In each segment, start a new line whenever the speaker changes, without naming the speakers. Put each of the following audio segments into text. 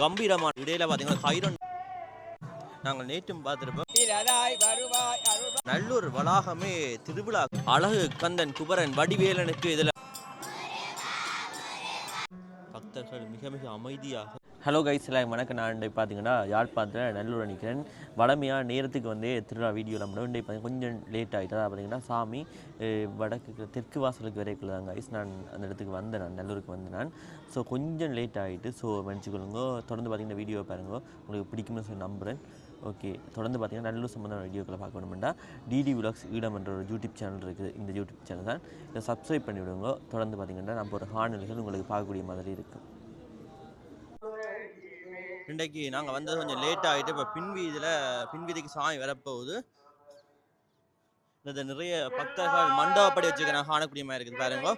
கம்பீரமான இடையில பார்த்தீங்கன்னா ஹைரன் நாங்கள் நேற்றும் பார்த்துருப்போம். நல்லூர் வளாகமே திருவிழா. அழகு கந்தன் குபரன் வடிவேலனுக்கு இதில் பக்தர்கள் மிக மிக அமைதியாக ஹலோ கைஸ் எல்லாம் வணக்கம். நான் இன்றைக்கு பார்த்தீங்கன்னா யாழ்ப்பாணத்தில் நல்லூர் நிற்கிறேன் வளமையாக நேரத்துக்கு வந்து திருவிழா வீடியோவில் நம்ம இன்றைக்கு பார்த்தீங்கன்னா கொஞ்சம் லேட் ஆகிட்டு அதாவது பார்த்தீங்கன்னா சாமி வடக்கு தெற்கு வாசலுக்கு வரைக்குள்ள தான் கைஸ் நான் அந்த இடத்துக்கு வந்தேன் நான் நல்லூருக்கு வந்தேன் நான். ஸோ கொஞ்சம் லேட் ஆகிட்டு ஸோ மன்னிச்சுக்கொள்ளுங்க. தொடர்ந்து பார்த்தீங்கன்னா வீடியோ பாருங்க. உங்களுக்கு பிடிக்கும்னு சொல்லி நம்புகிறேன் ஓகே தொடர்ந்து பார்த்தீங்கன்னா நல்லூர் சம்மந்தமான வீடியோக்களை பார்க்க டிடி விலாக்ஸ் ஈடம் என்ற ஒரு யூடியூப் சேனல் இருக்குது. இந்த யூடியூப் சேனல் தான். இதை சப்ஸ்கிரைப் பண்ணிவிடுங்க. தொடர்ந்து பார்த்தீங்கன்னா நம்ம ஒரு காணொலிகள் உங்களுக்கு பார்க்கக்கூடிய மாதிரி இருக்கும். இன்றைக்கு நாங்கள் வந்தது கொஞ்சம் லேட் ஆகிட்டு இப்போ பின்வீதியில் பின்வீதிக்கு சாமி வரப்போகுது. இந்த நிறைய பக்தர்கள் மண்டபப்படி வச்சுக்க நான் காணக்கூடிய மாதிரி இருக்குது பாருங்க.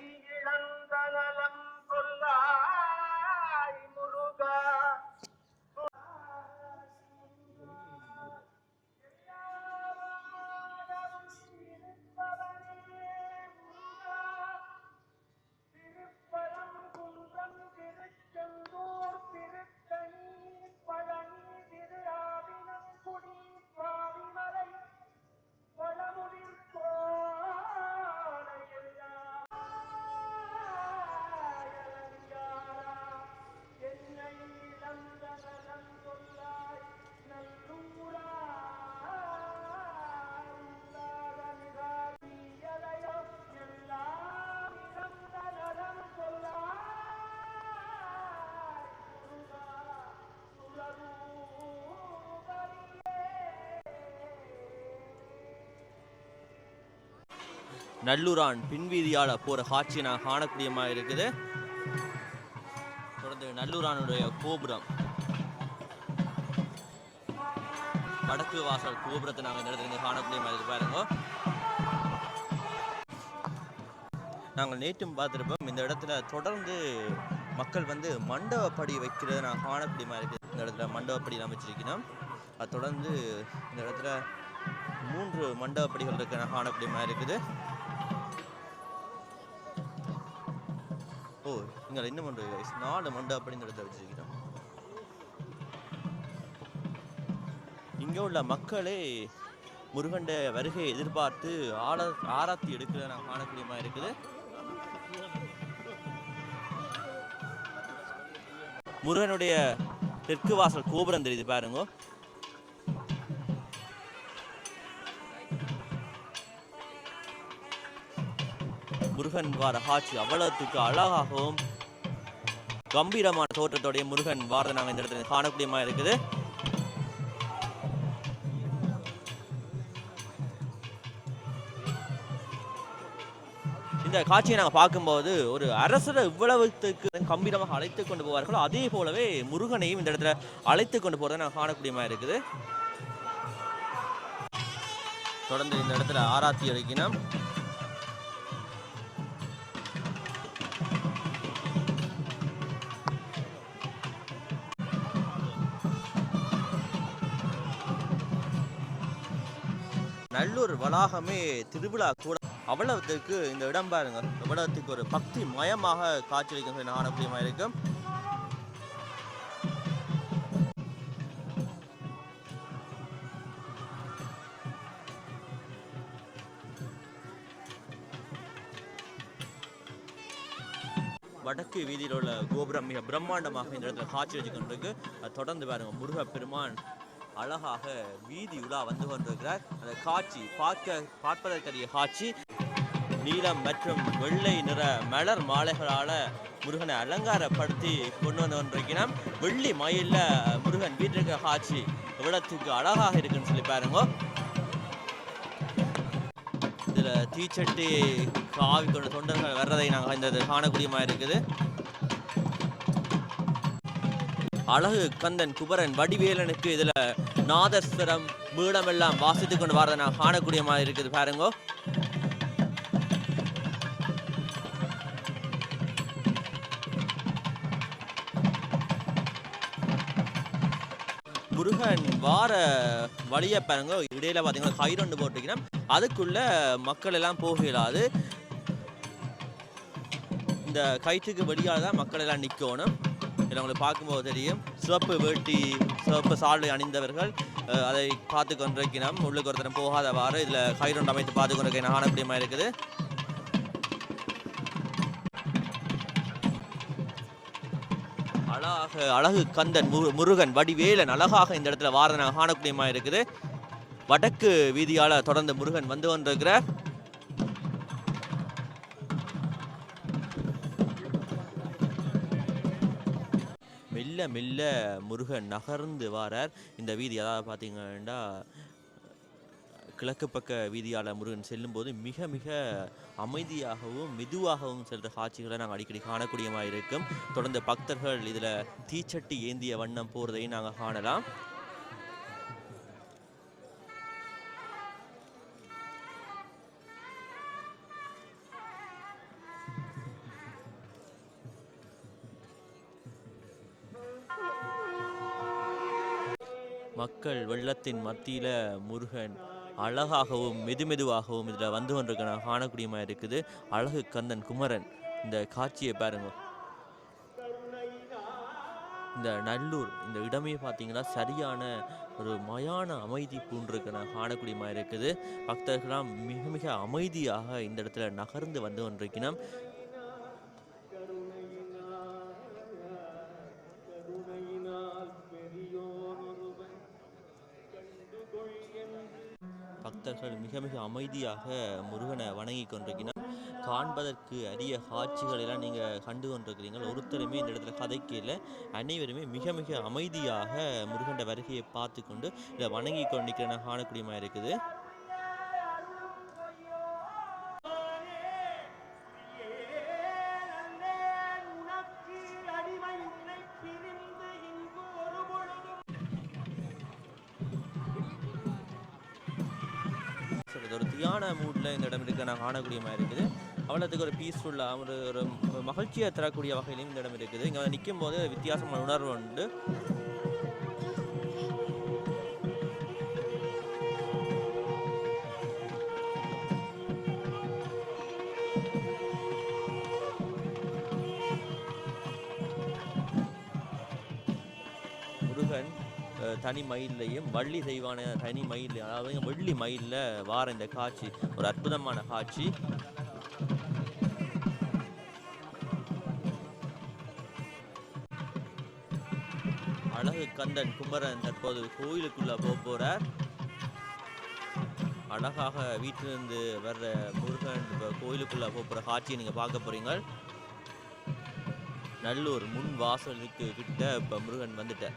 நல்லூரான் பின்வீதியால் போகிற காட்சியை நான் காணக்கூடியமாக இருக்குது தொடர்ந்து நல்லூரானுடைய கோபுரம். வடக்கு வாசல் கோபுரத்தை நாங்கள் இந்த இடத்துல காணக்கூடிய மாதிரி பாருங்க. நாங்கள் நேற்றும் பார்த்துருப்போம் இந்த இடத்துல தொடர்ந்து மக்கள் வந்து மண்டபப்படி வைக்கிறத நான் காணக்கூடிய மாதிரி இருக்குது இந்த இடத்துல மண்டபப்படி அமைச்சிருக்கணும் அது தொடர்ந்து இந்த இடத்துல மூன்று மண்டபப்படிகள் இருக்க நான் காணக்கூடிய மாதிரி இருக்குது இங்கே என்ன மண்டபம் கைஸ் நாலு மண்டை அப்படின்னு இடத்த வச்சிருக்கிறோம். இங்கே உள்ள மக்களே முருகண்ட வருகை எதிர்பார்த்து ஆர ஆராத்தி எடுக்கிறத நான் காணக்கூடிய மாதிரி இருக்குது. முருகனுடைய தெற்கு வாசல் கோபுரம் தெரியுது பாருங்க. முருகன் வார காட்சி அவ்வளவுக்கு அழகாகவும் கம்பீரமான தோற்றத்தோடைய முருகன் வாரதை நாங்கள் இந்த இடத்துல காணக்கூடிய மாதிரி இருக்குது. இந்த காட்சியை நாங்கள் பார்க்கும்போது ஒரு அரசரை இவ்வளவுத்துக்கு கம்பீரமாக அழைத்து கொண்டு போவார்களோ அதே போலவே முருகனையும் இந்த இடத்துல அழைத்து கொண்டு போகிறத நாங்கள் காணக்கூடிய மாதிரி இருக்குது. தொடர்ந்து இந்த இடத்துல ஆராத்தி அடிக்கணும் நல்லூர் வளாகமே திருவிழா கூட அவ்வளவுக்கு இந்த இடம் பாருங்க. அவ்வளவுக்கு ஒரு பக்தி மயமாக காட்சியளிக்கும் சொல்லி நான் இருக்கும் வடக்கு வீதியில் உள்ள கோபுரம் மிக பிரம்மாண்டமாக இந்த இடத்துல காட்சி வச்சு கொண்டிருக்கு தொடர்ந்து பாருங்க முருகப்பெருமான் அழகாக வீதி உலா வந்து கொண்டிருக்கிறார். அந்த காட்சி பார்க்க பார்ப்பதற்கரிய காட்சி நீலம் மற்றும் வெள்ளை நிற மலர் மாலைகளால முருகனை அலங்காரப்படுத்தி கொண்டு வந்து கொண்டிருக்கிறோம் வெள்ளி மயில்ல முருகன் வீட்டிற்கு காட்சி இவ்வளத்துக்கு அழகாக இருக்குன்னு சொல்லி பாருங்க. இதுல தீச்சட்டி காவி கொண்ட தொண்டர்கள் வர்றதை நாங்கள் இந்த இது காணக்கூடிய மாதிரி இருக்குது. அழகு கந்தன் குபரன் வடிவேலனுக்கு இதுல நாதஸ்வரம் வீடமெல்லாம் வாசித்து கொண்டு வரதை நான் காணக்கூடிய மாதிரி இருக்குது பாருங்கோ. முருகன் வார வழியை பாருங்க. இடையில பார்த்தீங்கன்னா கயிறு போட்டுக்கிறேன் அதுக்குள்ள மக்கள் எல்லாம் போக இயலாது இந்த கயிற்றுக்கு வெளியால் தான் மக்கள் எல்லாம் நிற்கணும் இதில் உங்களுக்கு பார்க்கும்போது தெரியும். சிவப்பு வேட்டி சிவப்பு சால்வை அணிந்தவர்கள் அஹ், அதை பார்த்து கொண்டிருக்கிறோம் உள்ளுக்கு ஒருத்தரம் போகாதவாறு இதில் கயிறுண்டு அமைத்து பார்த்து கொண்டிருக்கிற காணக்கூடியமாக இருக்குது? அழகாக அழகு கந்தன் முரு முருகன் வடிவேலன் அழகாக இந்த இடத்துல வாரத காணக்கூடியமாக இருக்குது. வடக்கு வீதியால தொடர்ந்து முருகன் வந்து கொண்டிருக்கிறார். மெல்ல மெல்ல முருகன் நகர்ந்து வாரார். இந்த வீதி அதாவது பார்த்தீங்கன்னா கிழக்கு பக்க வீதியால் முருகன் செல்லும்போது மிக மிக அமைதியாகவும் மெதுவாகவும் செல்கிற காட்சிகளை நாங்கள் அடிக்கடி காணக்கூடியமாக இருக்கும். தொடர்ந்து பக்தர்கள் இதில் தீச்சட்டி ஏந்திய வண்ணம் போகிறதையும் நாங்கள் காணலாம். மக்கள் வெள்ளத்தின் மத்தியில் முருகன் அழகாகவும் மெதுமெதுவாகவும் இதில் வந்து கொண்டிருக்க நான் காணக்கூடியமா இருக்குது. அழகு கந்தன் குமரன். இந்த காட்சியை பாருங்க. இந்த நல்லூர் இந்த இடமே பார்த்தீங்கன்னா சரியான ஒரு மயான அமைதி பூண்டிருக்க. நான் காணக்கூடியமா இருக்குது. பக்தர்களாம் மிக மிக அமைதியாக இந்த இடத்துல நகர்ந்து வந்து கொண்டிருக்கணும். மிக மிக அமைதியாக முருகனை வணங்கி கொண்டிருக்கிறார் காண்பதற்கு அரிய காட்சிகள் எல்லாம் நீங்கள் கண்டு கொண்டிருக்கிறீங்கள் ஒருத்தருமே இந்த இடத்துல கதைக்கல. அனைவருமே மிக மிக அமைதியாக முருகண்ட வருகையை பார்த்து கொண்டு இதை வணங்கி கொண்டிருக்கிறன. காணக்கூடியமாக இருக்குது.
ஒரு
தியான மூடில் இந்த இடம் இருக்க நான் காணக்கூடிய மாதிரி இருக்குது. அவ்வளோத்துக்கு ஒரு பீஸ்ஃபுல்லாக ஒரு ஒரு மகிழ்ச்சியை தரக்கூடிய வகையிலும் இந்த இடம் இருக்குது. இங்கே வந்து நிற்கும் போது வித்தியாசமான உணர்வு உண்டு. தனி மயிலையும் வள்ளி தெய்வான தனி மயில் அதாவது வெள்ளி மயிலில் வார இந்த காட்சி ஒரு அற்புதமான காட்சி. அழகு கந்தன் குமரன் தற்போது கோயிலுக்குள்ள போக போறார். அழகாக வீட்டிலிருந்து வர்ற முருகன் இப்போ கோயிலுக்குள்ள போக போகிற காட்சியை நீங்கள் பார்க்க போறீங்க. நல்லூர் முன் வாசலுக்கு கிட்ட இப்போ முருகன் வந்துட்டார்.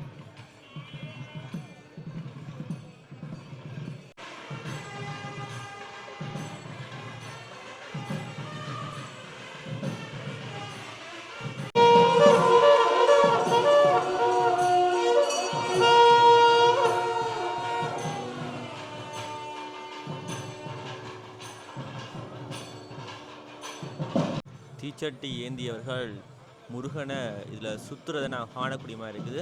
தீச்சட்டி ஏந்தியவர்கள் முருகனை இதில் சுற்றுறதை நான் காணக்கூடியமாக இருக்குது.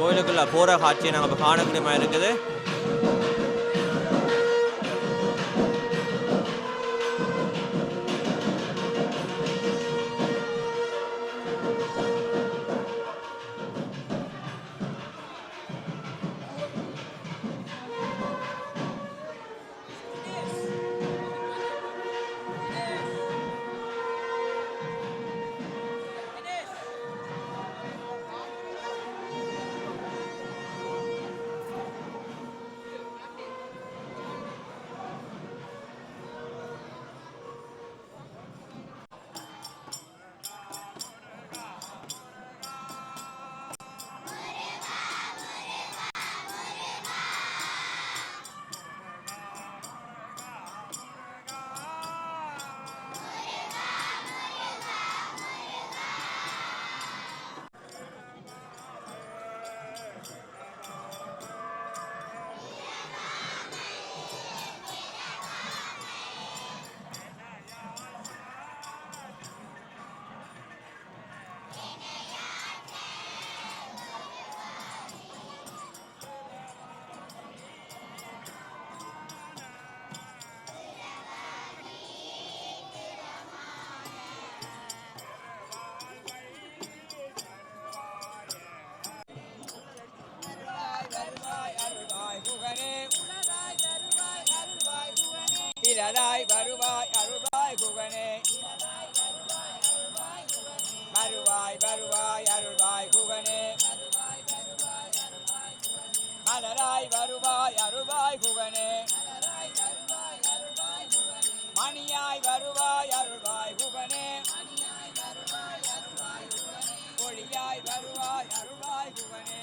கோயிலுக்குள்ள போகிற காட்சியை நாங்கள் இப்போ காணக்கூடிய மாதிரி இருக்குது.
மலராய் வருவாய் அருள்வாய் குகனே மணியாய் வருவாய் அருள்வாய் குகனே ஒளியாய் வருவாய் அருள்வாய் குகனே